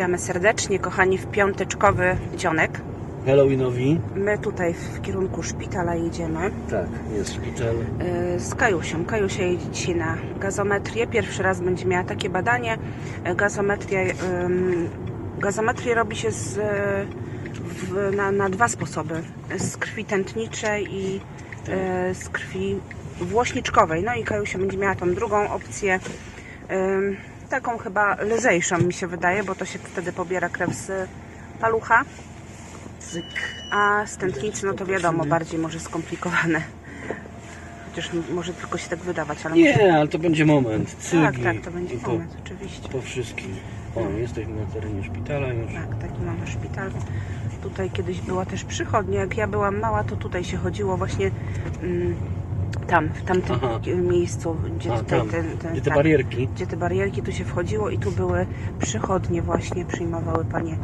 Witamy serdecznie, kochani, w piąteczkowy dzionek. Halloweenowi. My tutaj w kierunku szpitala jedziemy Tak, jest szpital. y, z Kajusią. Kajusia jedzie dzisiaj na gazometrię. Pierwszy raz będzie miała takie badanie. Y, Gazometria, ym, gazometrię robi się z, y, w, na, na dwa sposoby. Z krwi tętniczej i y, z krwi włośniczkowej. No i Kajusia będzie miała tą drugą opcję. Taką chyba lżejszą mi się wydaje, bo to się wtedy pobiera krew z palucha. A z tętnicy, no to wiadomo, bardziej może skomplikowane. Chociaż może tylko się tak wydawać, ale może... Nie, ale to będzie moment. Cygi. Tak, tak, to będzie po, moment, oczywiście. po wszystkim. O, jesteśmy na terenie szpitala już. Tak, taki mamy szpital. Tutaj kiedyś była też przychodnia. Jak ja byłam mała, to tutaj się chodziło właśnie mm, tam, w tamtym Aha. miejscu, gdzie A, tutaj tam, ten, ten, gdzie te tak, barierki. gdzie te barierki, tu się wchodziło i tu były przychodnie właśnie, przyjmowały panie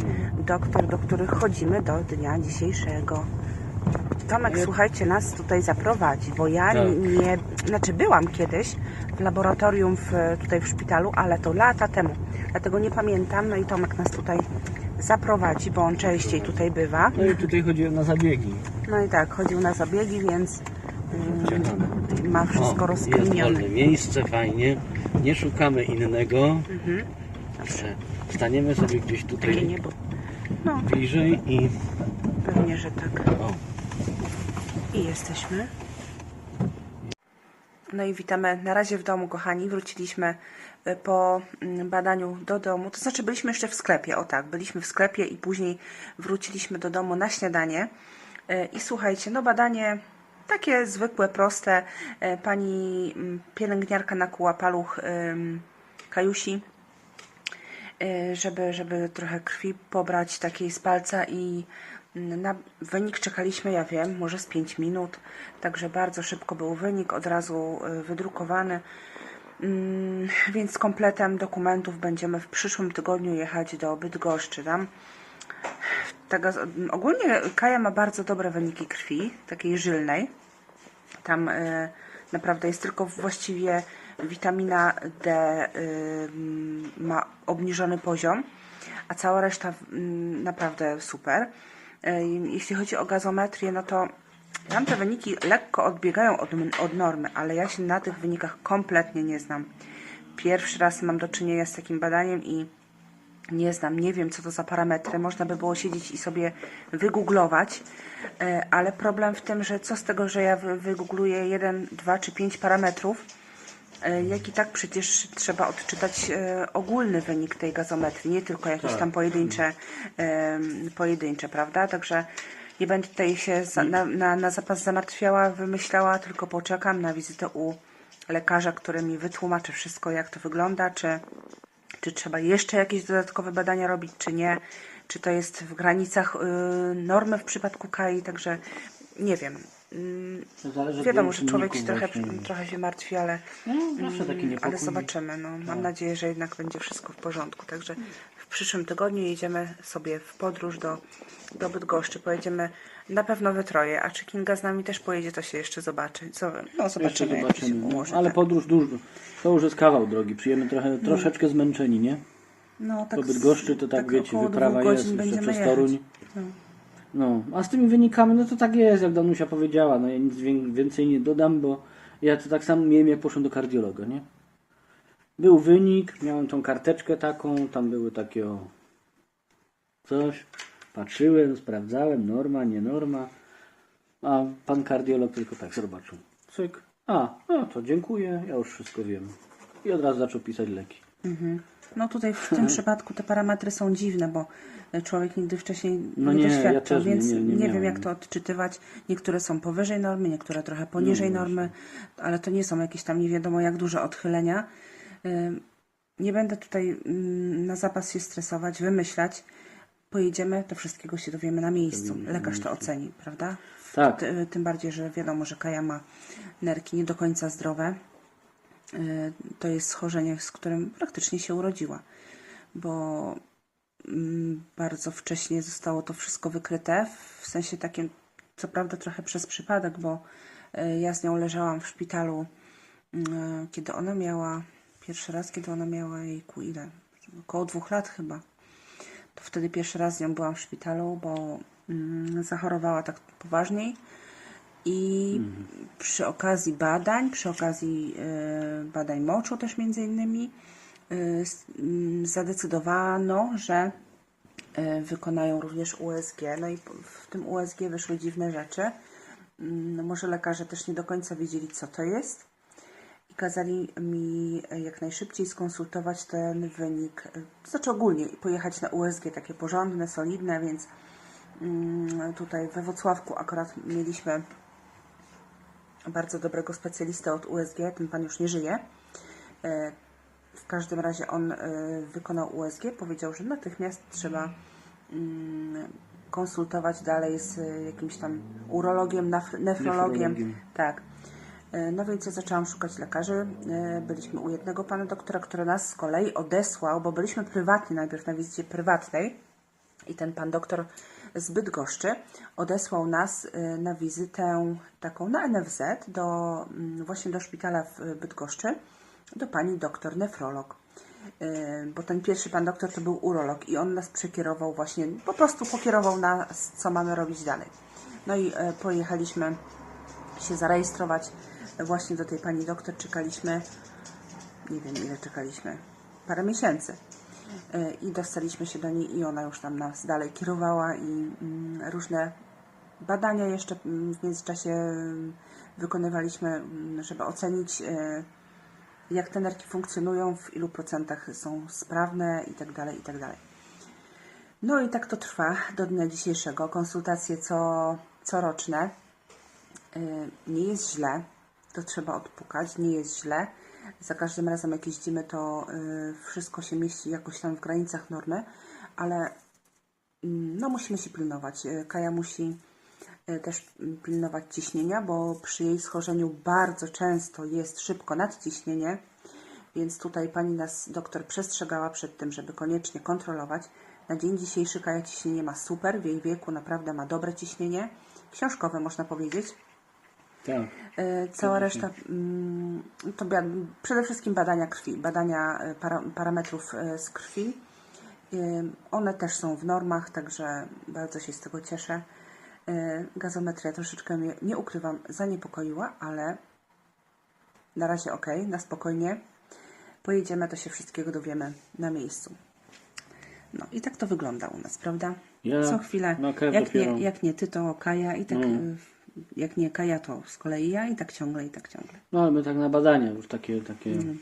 doktor, do których chodzimy do dnia dzisiejszego. Tomek, słuchajcie, nas tutaj zaprowadzi, bo ja Tak. nie, znaczy byłam kiedyś w laboratorium w, tutaj w szpitalu, ale to lata temu, dlatego nie pamiętam, no i Tomek nas tutaj zaprowadzi, bo on częściej tutaj bywa. No i tutaj chodziłem na zabiegi. No i tak, chodził na zabiegi, więc ma wszystko O, jest rozkminione. wolne miejsce, fajnie. Nie szukamy innego. Mhm. Staniemy sobie gdzieś Takie tutaj niebo. No, bliżej i... pewnie, że tak. O, I jesteśmy. No i witamy na razie w domu, kochani. Wróciliśmy y, po mm, badaniu do domu. To znaczy, byliśmy jeszcze w sklepie. O tak, byliśmy w sklepie i później wróciliśmy do domu na śniadanie. Y, I słuchajcie, no badanie takie zwykłe, proste. Y, Pani mm, pielęgniarka nakuła paluch Kajusi y, żeby, żeby trochę krwi pobrać takiej z palca i mm, na wynik czekaliśmy, ja wiem, może z 5 minut, także bardzo szybko był wynik, od razu y, wydrukowany. Mm, Więc z kompletem dokumentów będziemy w przyszłym tygodniu jechać do Bydgoszczy. Tam gaz- ogólnie Kaja ma bardzo dobre wyniki krwi, takiej żylnej. Tam y, naprawdę jest tylko właściwie witamina D y, ma obniżony poziom, a cała reszta mm, naprawdę super. Y, jeśli chodzi o gazometrię, no to tam te wyniki lekko odbiegają od, od normy, ale ja się na tych wynikach kompletnie nie znam. Pierwszy raz mam do czynienia z takim badaniem i nie znam, nie wiem co to za parametry. Można by było siedzieć i sobie wygooglować, e, ale problem w tym, że co z tego, że ja wy- wygoogluję 1, 2 czy 5 parametrów, e, jak i tak przecież trzeba odczytać e, ogólny wynik tej gazometrii, nie tylko jakieś Tak. tam pojedyncze, pojedyncze, prawda? Także nie będę tutaj się na, na, na zapas zamartwiała, wymyślała, tylko poczekam na wizytę u lekarza, który mi wytłumaczy wszystko, jak to wygląda, czy czy trzeba jeszcze jakieś dodatkowe badania robić, czy nie, czy to jest w granicach y, normy w przypadku KAI, także nie wiem. Mm, Wiadomo, że człowiek się trochę, trochę się martwi, ale, No, mm, ale zobaczymy. No. Mam nadzieję, że jednak będzie wszystko w porządku. Także w przyszłym tygodniu jedziemy sobie w podróż do, do Bydgoszczy. Pojedziemy na pewno we troje, a czy Kinga z nami też pojedzie, to się jeszcze zobaczy. Co, no Jeszcze zobaczymy, jak to się zobaczymy. ułoży. Ale tak. podróż dużo. To już jest kawał drogi. Przyjemy trochę, troszeczkę zmęczeni, nie? no, tak Po Bydgoszczy to tak, wiecie, około wyprawa dwóch jest godzin jeszcze będziemy przez Toruń. No. No, a z tymi wynikami, no to tak jest, jak Danusia powiedziała, no ja nic wię- więcej nie dodam, bo ja to tak samo miałem, jak poszłem do kardiologa, nie? Był wynik, miałem tą karteczkę taką, tam były takie o coś, patrzyłem, sprawdzałem, norma, nie norma, a pan kardiolog tylko tak zobaczył, cyk, a, no to dziękuję, ja już wszystko wiem. I od razu zaczął pisać leki. No tutaj w tym przypadku te parametry są dziwne, bo człowiek nigdy wcześniej No nie, nie, ja doświadczał, nie- więc nie- nie, nie wiem jak to odczytywać. Niektóre są powyżej normy, niektóre trochę poniżej No normy, ale to nie są jakieś tam nie wiadomo jak duże odchylenia. Nie będę tutaj mm, na zapas się stresować, wymyślać. Pojedziemy, to wszystkiego się dowiemy na miejscu. Lekarz to oceni, prawda? Tak. Ty- Tym bardziej, że wiadomo, że Kaja ma nerki nie do końca zdrowe. Y, To jest schorzenie, z którym praktycznie się urodziła, bo mm, bardzo wcześnie zostało to wszystko wykryte, w sensie takim, co prawda trochę przez przypadek, bo y, ja z nią leżałam w szpitalu, y, kiedy ona miała, pierwszy raz, kiedy ona miała jejku ile? Około dwóch lat chyba. wtedy pierwszy raz z nią byłam w szpitalu, bo mm, zachorowała tak poważniej. I przy okazji badań, przy okazji y, badań moczu też między innymi, y, mm, zadecydowano, że y, wykonają również USG. No i w tym USG wyszły dziwne rzeczy. Mm, No może lekarze też nie do końca wiedzieli, co to jest. Kazali mi e, jak najszybciej skonsultować ten wynik, znaczy ogólnie pojechać na USG, takie porządne, solidne, więc mm, tutaj we Wrocławku akurat mieliśmy bardzo dobrego specjalistę od USG, ten pan już nie żyje. E, W każdym razie on e, wykonał USG, powiedział, że natychmiast trzeba mm, konsultować dalej z jakimś tam urologiem, nefrologiem. Nefrologiem. Tak. E, No więc ja zaczęłam szukać lekarzy. E, Byliśmy u jednego pana doktora, który nas z kolei odesłał, bo byliśmy prywatnie najpierw na wizycie prywatnej i ten pan doktor z Bydgoszczy odesłał nas y, na wizytę taką na NFZ do, mm, właśnie do szpitala w Bydgoszczy do pani doktor nefrolog. Bo ten pierwszy pan doktor to był urolog i on nas przekierował właśnie, po prostu pokierował nas, co mamy robić dalej. No i e, pojechaliśmy się zarejestrować właśnie do tej pani doktor. Czekaliśmy, nie wiem ile czekaliśmy, parę miesięcy. E, I dostaliśmy się do niej i ona już tam nas dalej kierowała i mm, różne badania jeszcze mm, w międzyczasie mm, wykonywaliśmy, żeby ocenić e, jak te nerki funkcjonują, w ilu procentach są sprawne i tak dalej, i tak. No i tak to trwa do dnia dzisiejszego. Konsultacje co, coroczne. Y, Nie jest źle, to trzeba odpukać, nie jest źle. Za każdym razem jak jeździmy, to y, wszystko się mieści jakoś tam w granicach normy, ale mm, no musimy się pilnować. Y, Kaja musi y, też mm, pilnować ciśnienia, bo przy jej schorzeniu bardzo często jest szybko nadciśnienie, więc tutaj pani nas doktor przestrzegała przed tym, żeby koniecznie kontrolować. Na dzień dzisiejszy Kaja ciśnienie ma super, w jej wieku naprawdę ma dobre ciśnienie, książkowe można powiedzieć. Tak. E, Cała reszta mm, to przede wszystkim badania krwi, badania e, para, parametrów e, z krwi. One też są w normach, także bardzo się z tego cieszę. Gazometria troszeczkę mnie, nie ukrywam, zaniepokoiła, ale na razie ok, na spokojnie. Pojedziemy, to się wszystkiego dowiemy na miejscu. No i tak to wygląda u nas, prawda? Ja Co chwilę, jak nie, jak nie ty, to Kaja i tak, Mm. Jak nie Kaja, to z kolei ja i tak ciągle, i tak ciągle. No ale my tak na badania już takie, takie Mm.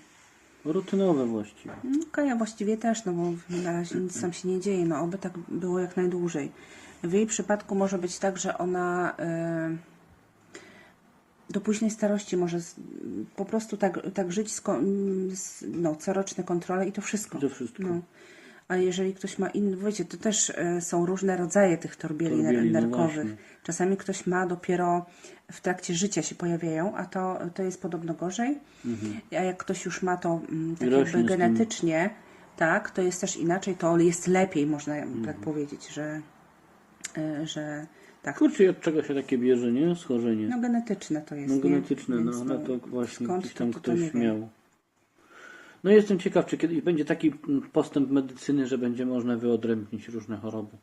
rutynowe właściwie. No, Kaja właściwie też, no bo na razie nic tam się nie dzieje, no oby tak było jak najdłużej. W jej przypadku może być tak, że ona y, do późnej starości może z, po prostu tak, tak żyć, z, ko- z, no, coroczne kontrole i to wszystko. To wszystko. No. A jeżeli ktoś ma inny, wiecie, to też e, są różne rodzaje tych torbieli, Torbieli, no nerkowych. właśnie. Czasami ktoś ma dopiero w trakcie życia się pojawiają, a to, to jest podobno gorzej. A jak ktoś już ma to mm, tak Mhm. jakby genetycznie, tak, to jest też inaczej, to jest lepiej, można Mhm. tak powiedzieć, że, e, że tak. Kurczę, od czego się takie bierze, nie? Schorzenie. No genetyczne to jest. No genetyczne, no, no to właśnie skąd, gdzieś tam to- to ktoś miał. No jestem ciekaw, czy kiedyś będzie taki postęp medycyny, że będzie można wyodrębnić różne choroby.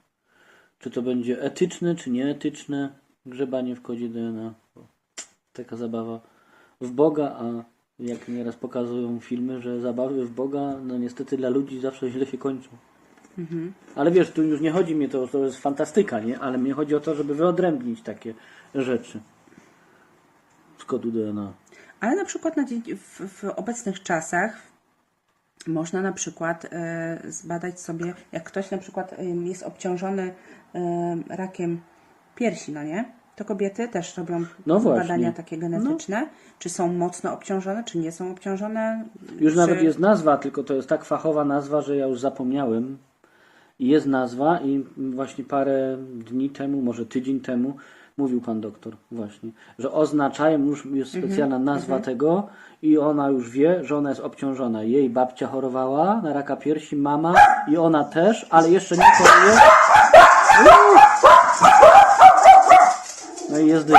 Czy to będzie etyczne, czy nieetyczne grzebanie w kodzie DNA. Taka zabawa w Boga, a jak nieraz pokazują filmy, że zabawy w Boga, no niestety dla ludzi zawsze źle się kończą. Mhm. Ale wiesz, tu już nie chodzi mi to, to jest fantastyka, nie? Ale mnie chodzi o to, żeby wyodrębnić takie rzeczy z kodu DNA. Ale na przykład na w, w obecnych czasach można na przykład e, zbadać sobie, jak ktoś na przykład em, jest obciążony em, rakiem piersi, no nie? To kobiety też robią No badania takie genetyczne. Czy są mocno obciążone, czy nie są obciążone. Już czy... nawet jest nazwa, tylko to jest tak fachowa nazwa, że ja już zapomniałem. I jest nazwa i właśnie parę dni temu, może tydzień temu mówił pan doktor właśnie, że oznaczają, już jest specjalna nazwa tego i ona już wie, że ona jest obciążona. Jej babcia chorowała na raka piersi, mama i ona też, ale jeszcze nie choruje. No i jest dym.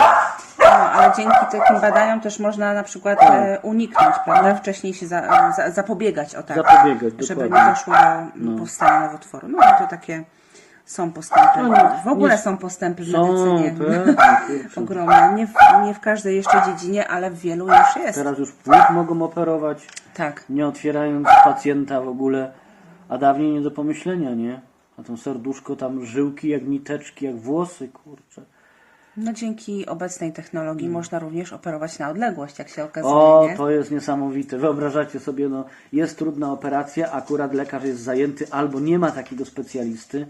No, ale ale dzięki takim badaniom też można na przykład e, uniknąć, prawda? Wcześniej się za, za, zapobiegać, o tak. Zapobiegać, Żeby dokładnie. nie doszło do no. powstania nowotworu. No i to takie są postępy. No w ogóle są postępy w medycynie. kurczę. Ogromne. Nie w, nie w każdej jeszcze dziedzinie, ale w wielu już jest. Teraz już płód mogą operować, Tak. nie otwierając pacjenta w ogóle, a dawniej nie do pomyślenia, nie? A to serduszko tam żyłki jak niteczki, jak włosy, kurczę. No dzięki obecnej technologii można również operować na odległość, jak się okazuje, Mm. O, nie? to jest niesamowite. Wyobrażacie sobie, no, jest trudna operacja, akurat lekarz jest zajęty albo nie ma takiego specjalisty.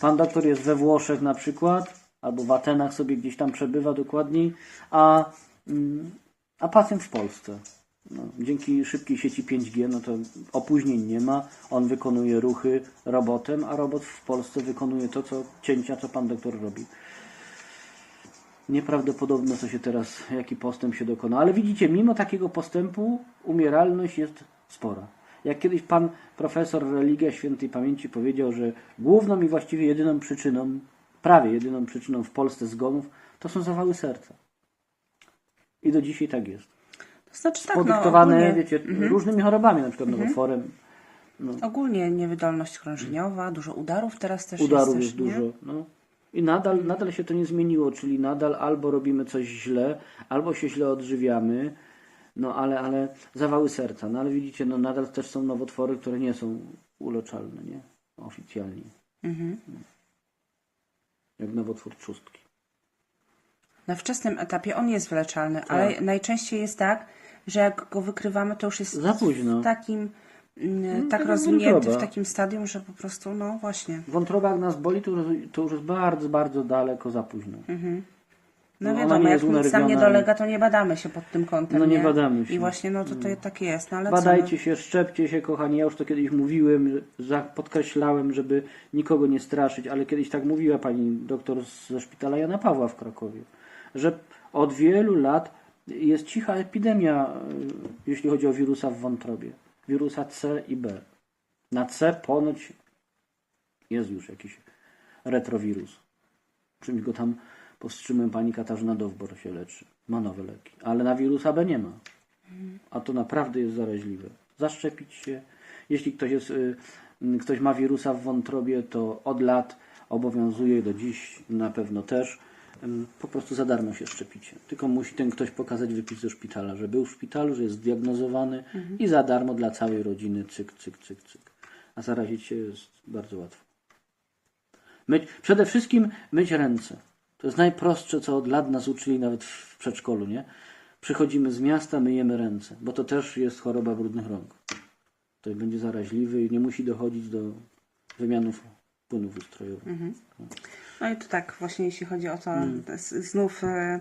Pan doktor jest we Włoszech na przykład, albo w Atenach sobie gdzieś tam przebywa dokładniej, a, mm, a pacjent w Polsce. No, dzięki szybkiej sieci 5G, no to opóźnień nie ma. On wykonuje ruchy robotem, a robot w Polsce wykonuje to, co cięcia, co pan doktor robi. Nieprawdopodobne, co się teraz, jaki postęp się dokona. Ale widzicie, mimo takiego postępu umieralność jest spora. Jak kiedyś pan profesor Religia Świętej Pamięci powiedział, że główną i właściwie jedyną przyczyną, prawie jedyną przyczyną w Polsce zgonów, to są zawały serca. I do dzisiaj tak jest. To znaczy tak, Podyktowane, no, wiecie, różnymi chorobami, na przykład nowotworem, ogólnie niewydolność krążeniowa, dużo udarów teraz też udarów jest. jest też, nie? dużo. No. I nadal, nadal się to nie zmieniło, czyli nadal albo robimy coś źle, albo się źle odżywiamy, no ale, ale zawały serca. No ale widzicie, no nadal też są nowotwory, które nie są uleczalne, nie? Oficjalnie. Mhm. Jak nowotwór trzustki. Na wczesnym etapie on jest wyleczalny, Tak. ale najczęściej jest tak, że jak go wykrywamy, to już jest Za późno. w takim mm, tak tak rozwinięty, w takim stadium, że po prostu, no właśnie. Wątroba jak nas boli, to już, to już jest bardzo, bardzo daleko za późno. No, No, wiadomo, nie jak nic nam nie dolega, to nie badamy się pod tym kątem. No nie badamy się. I właśnie, no to, to tak jest, no ale Badajcie się, szczepcie się, kochani. Ja już to kiedyś mówiłem, podkreślałem, żeby nikogo nie straszyć, ale kiedyś tak mówiła pani doktor ze szpitala Jana Pawła w Krakowie, że od wielu lat jest cicha epidemia, e, jeśli chodzi o wirusa w wątrobie. Wirusa C i B. Na C ponoć jest już jakiś retrowirus. Czymś go tam powstrzymuje pani Katarzyna Dowbor się leczy. Ma nowe leki. Ale na wirusa B nie ma a to naprawdę jest zaraźliwe. Zaszczepić się. Jeśli ktoś, jest, y, y, ktoś ma wirusa w wątrobie, to od lat obowiązuje, do dziś na pewno też, ym, po prostu za darmo się szczepicie. Tylko musi ten ktoś pokazać wypis ze szpitala, że był w szpitalu, że jest zdiagnozowany i za darmo dla całej rodziny cyk, cyk, cyk, cyk. A zarazić się jest bardzo łatwo. Myć, przede wszystkim myć ręce. To jest najprostsze, co od lat nas uczyli nawet w przedszkolu, nie? Przychodzimy z miasta, myjemy ręce, bo to też jest choroba brudnych rąk. To będzie zaraźliwy i nie musi dochodzić do wymianów płynów ustrojowych. No i to tak, właśnie jeśli chodzi o to, z- znów e,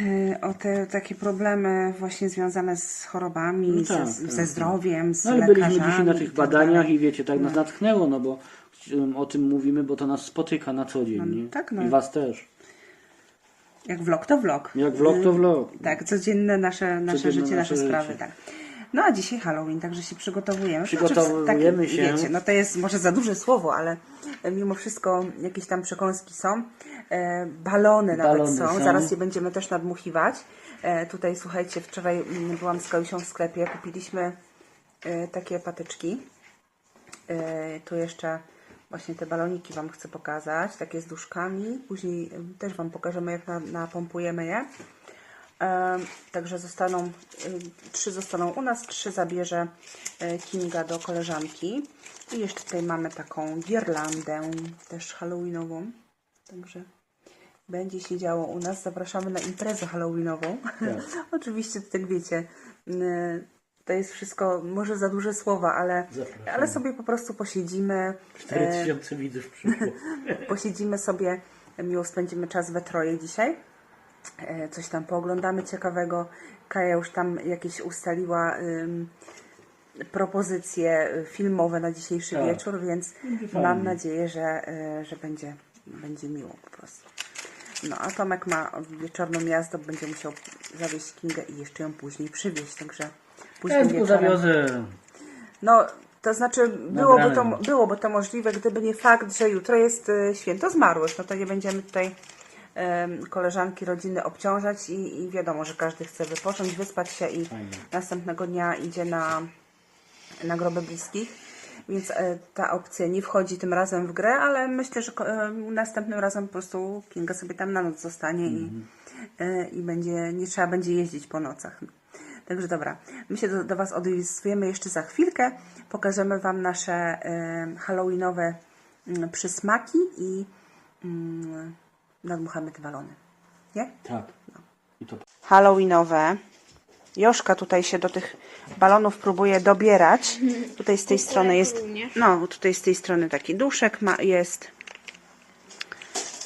e, o te takie problemy właśnie związane z chorobami, No tak, ze, tak, ze tak. zdrowiem, z No ale lekarzami. byliśmy dzisiaj na tych tak badaniach i wiecie, tak nas natchnęło, no bo o tym mówimy, bo to nas spotyka na co dzień, nie? tak, no. I was też. Jak vlog to vlog. Jak vlog to vlog. Tak, codzienne nasze, nasze Codzienne życie, nasze, nasze sprawy, życie. tak. No a dzisiaj Halloween, także się przygotowujemy. Przygotowujemy Znaczy, się. Wiecie, no to jest może za duże słowo, ale mimo wszystko jakieś tam przekąski są. E, balony nawet Balony są. są. zaraz je będziemy też nadmuchiwać. E, tutaj słuchajcie, wczoraj mm, byłam z Kajusią w sklepie, kupiliśmy e, takie patyczki. E, tu jeszcze właśnie te baloniki Wam chcę pokazać, takie z duszkami. Później też Wam pokażemy, jak na, napompujemy je. Także zostaną, trzy zostaną u nas, trzy zabierze y, Kinga do koleżanki. I jeszcze tutaj mamy taką girlandę, też halloweenową. Także będzie się działo u nas. Zapraszamy na imprezę halloweenową. Oczywiście, tak wiecie, to jest wszystko, może za duże słowa, ale, ale sobie po prostu posiedzimy. 4000 widzów przyszło. Posiedzimy sobie, miło spędzimy czas we troje dzisiaj. E, Coś tam pooglądamy ciekawego. Kaja już tam jakieś ustaliła ym, propozycje filmowe na dzisiejszy Tak. wieczór, więc fajnie. mam nadzieję, że, y, że będzie, będzie miło po prostu. No a Tomek ma wieczorną jazdę, będzie musiał zawieźć Kingę i jeszcze ją później przywieźć, także tylko wieczorem. zawiozę. No, to znaczy byłoby to, ranem. byłoby to możliwe, gdyby nie fakt, że jutro jest y, święto zmarłych. No to nie będziemy tutaj em, koleżanki, rodziny obciążać i, i wiadomo, że każdy chce wypocząć, wyspać się i Fajnie. następnego dnia idzie na, na groby bliskich. Więc e, ta opcja nie wchodzi tym razem w grę, ale myślę, że ko- e, następnym razem po prostu Kinga sobie tam na noc zostanie i, e, i będzie, nie trzeba będzie jeździć po nocach. Także dobra, my się do, do Was odezwiemy jeszcze za chwilkę. Pokażemy Wam nasze e, halloweenowe mm, przysmaki i mm, nadmuchamy te balony. Nie? Tak. I to Halloweenowe. Joszka tutaj się do tych balonów próbuje dobierać. Tutaj z tej strony jest. No, tutaj z tej strony taki duszek ma, jest.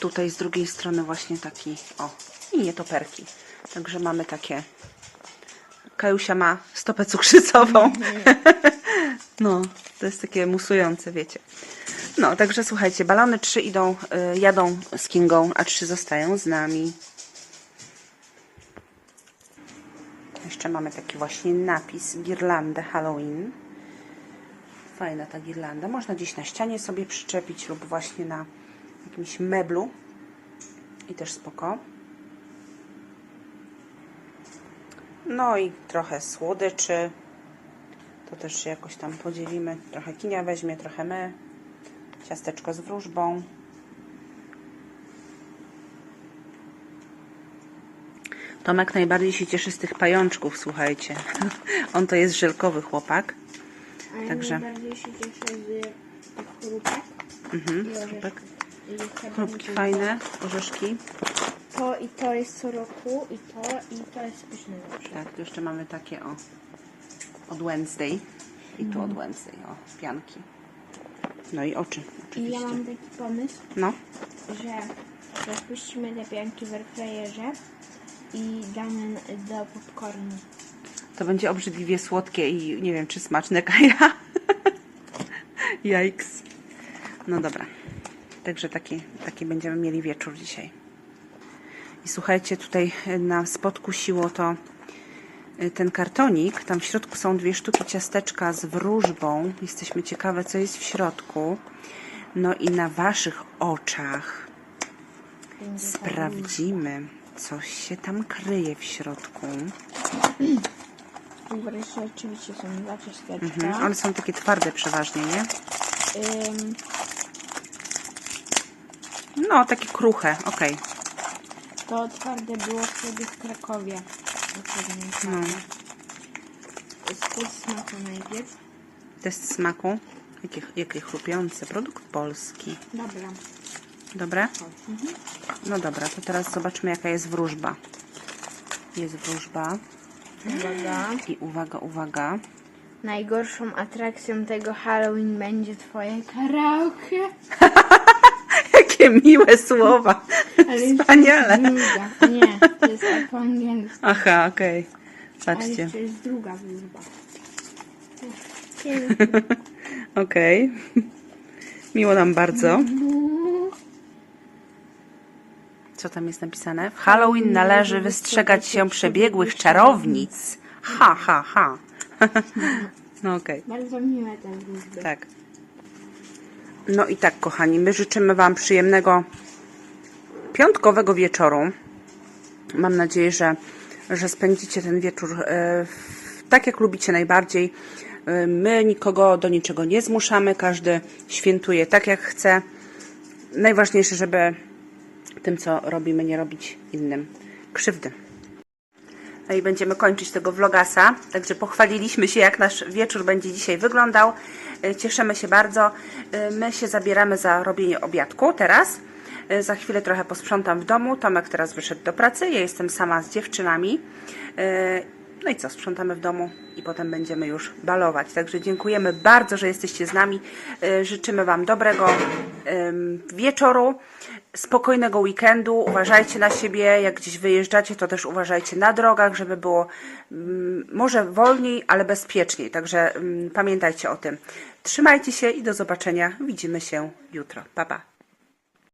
Tutaj z drugiej strony właśnie taki. O, i nietoperki. Także mamy takie. Kajusia ma stopę cukrzycową. No, to jest takie musujące, wiecie. No, także słuchajcie, balony trzy idą, y, jadą z Kingą, a trzy zostają z nami. Jeszcze mamy taki właśnie napis Girlandę Halloween. Fajna ta girlanda. Można gdzieś na ścianie sobie przyczepić lub właśnie na jakimś meblu. I też spoko. No i trochę słodyczy. To też się jakoś tam podzielimy. Trochę kinia weźmie, trochę my. Ciasteczko z wróżbą. Tomek najbardziej się cieszy z tych pajączków, słuchajcie. On to jest żelkowy chłopak. A Także- najbardziej się cieszę z tych chrupek. Mhm, chrupek. Chrupki fajne, orzeszki. To i to jest co roku i to i to jest pyszne zawsze. Tak, tu jeszcze mamy takie o od Wednesday. I tu od Wednesday, o, pianki. No i oczy, I ja oczywiście. mam taki pomysł, No, że rozpuścimy te pianki w airfryerze i damy do popcornu. to będzie obrzydliwie słodkie i nie wiem, czy smaczne kaja. Jajks. No dobra. Także taki, taki będziemy mieli wieczór dzisiaj. I słuchajcie, tutaj nas podkusiło to y, ten kartonik. Tam w środku są dwie sztuki ciasteczka z wróżbą. Jesteśmy ciekawe, co jest w środku. No i na waszych oczach sprawdzimy, coś się tam kryje w środku. Wreszcie oczywiście są dwa ciasteczka. Mhm. One są takie twarde przeważnie, nie? Ym, No, takie kruche, okej. To twarde było wtedy w Krakowie. No. Z tych smaku najpierw. Test smaku. Jakie, jakie chrupiące. Produkt polski. Dobra. Dobre? No dobra, to teraz zobaczmy jaka jest wróżba. Jest wróżba. Uwaga. I uwaga, uwaga. Najgorszą atrakcją tego Halloween będzie twoje karaoke. Jakie miłe słowa. Wspaniale. Druga. Nie, to jest po angielsku. Aha, okej. Ale Patrzcie. jeszcze jest druga wróżba. Okej. Miło nam bardzo. Co tam jest napisane? W Halloween należy wystrzegać się przebiegłych czarownic. Ha, ha, ha. No okej. Bardzo miłe te wróżby. Tak. No i tak, kochani, my życzymy Wam przyjemnego piątkowego wieczoru. Mam nadzieję, że, że spędzicie ten wieczór e, tak, jak lubicie najbardziej. E, My nikogo do niczego nie zmuszamy, każdy świętuje tak, jak chce. Najważniejsze, żeby tym, co robimy, nie robić innym krzywdy. No i będziemy kończyć tego vlogasa. Także pochwaliliśmy się, jak nasz wieczór będzie dzisiaj wyglądał. E, Cieszymy się bardzo. E, My się zabieramy za robienie obiadku teraz. E, Za chwilę trochę posprzątam w domu. Tomek teraz wyszedł do pracy. Ja jestem sama z dziewczynami. No i co, sprzątamy w domu i potem będziemy już balować. Także dziękujemy bardzo, że jesteście z nami. Życzymy Wam dobrego wieczoru, spokojnego weekendu. Uważajcie na siebie. Jak gdzieś wyjeżdżacie, to też uważajcie na drogach, żeby było mm, może wolniej, ale bezpieczniej. Także mm, pamiętajcie o tym. Trzymajcie się i do zobaczenia. Widzimy się jutro. Pa, pa.